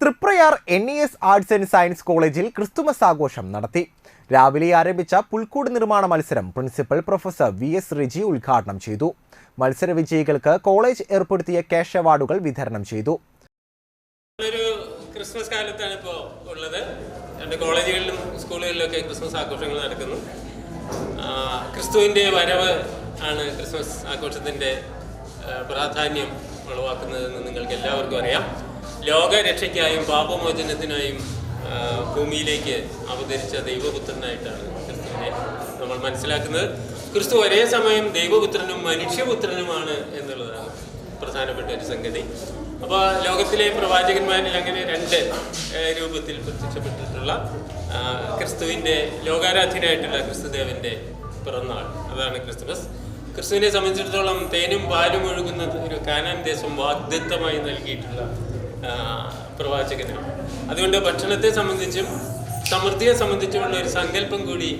Triprayar N E S arts and science കോളേജിൽ Christmas ആഘോഷം നടത്തി. രാവിലെ ആരംഭിച്ച പുൽക്കൂട് നിർമ്മാണ മത്സരം principal professor V S Riji ഉദ്ഘാടനം ചെയ്തു. മത്സര വിജയികൾക്ക് കോളേജ് ഏർപ്പെടുത്തിയ ക്യാഷ് അവാർഡുകൾ വിതരണം ചെയ്തു. ക്രിസ്മസ് കാലത്താണ് ഇപ്പോൾ ഉള്ളത്. രണ്ട് കോളേജുകളിലും സ്കൂളുകളിലൊക്കെ ക്രിസ്മസ് ആഘോഷങ്ങൾ നടക്കുന്നു. ക്രിസ്തുവിന്റെ വരവ് ആണ് ക്രിസ്മസ് ആഘോഷത്തിന്റെ പ്രാധാന്യം ഉളവാക്കുന്നതെന്ന് നിങ്ങൾക്ക് എല്ലാവർക്കും അറിയാം. ലോകരക്ഷയ്ക്കായും പാപമോചനത്തിനായും ഭൂമിയിലേക്ക് അവതരിച്ച ദൈവപുത്രനായിട്ടാണ് ക്രിസ്തുവിനെ നമ്മൾ മനസ്സിലാക്കുന്നത്. ക്രിസ്തു ഒരേ സമയം ദൈവപുത്രനും മനുഷ്യപുത്രനുമാണ് എന്നുള്ളതാണ് പ്രധാനപ്പെട്ട ഒരു സംഗതി. അപ്പോൾ ലോകത്തിലെ പ്രവാചകന്മാരിൽ അങ്ങനെ രണ്ട് രൂപത്തിൽ പ്രത്യക്ഷപ്പെട്ടിട്ടുള്ള ക്രിസ്തുവിന്റെ ലോകാരാധ്യനായിട്ടുള്ള ക്രിസ്തുദേവന്റെ പിറന്നാൾ. അതാണ് ക്രിസ്തുമസ്. ക്രിസ്തുവിനെ സംബന്ധിച്ചിടത്തോളം തേനും പാലും ഒഴുകുന്ന ഒരു കാനാൻ ദേശം വാഗ്ദത്തമായി നൽകിയിട്ടുള്ള പ്രവാചകനാണ് അതുകൊണ്ട് ഭക്ഷണത്തെ സംബന്ധിച്ചും സമൃദ്ധിയെ സംബന്ധിച്ചുമുള്ള ഒരു സങ്കല്പം കൂടി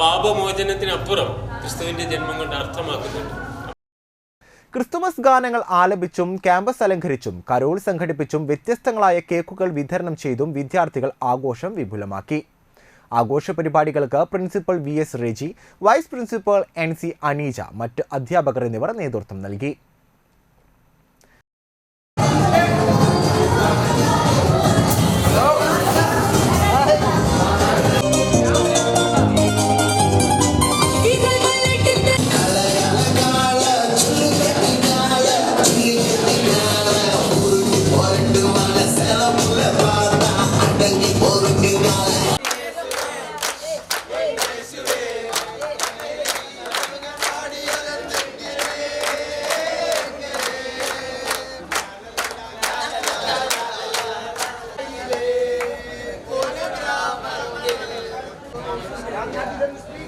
പാപമോചനത്തിനപ്പുറം ക്രിസ്തുവിന്റെ ജന്മം കൊണ്ട് അർത്ഥമാക്കുന്നുണ്ട്. ക്രിസ്തുമസ് ഗാനങ്ങൾ ആലപിച്ചും ക്യാമ്പസ് അലങ്കരിച്ചും കരോൾ സംഘടിപ്പിച്ചും വ്യത്യസ്തങ്ങളായ കേക്കുകൾ വിതരണം ചെയ്തും വിദ്യാർത്ഥികൾ ആഘോഷം വിപുലമാക്കി. ആഘോഷ പരിപാടികൾക്ക് principal V S Reji vice principal N C Aneeja മറ്റ് അധ്യാപകർ എന്നിവർ നേതൃത്വം നൽകി.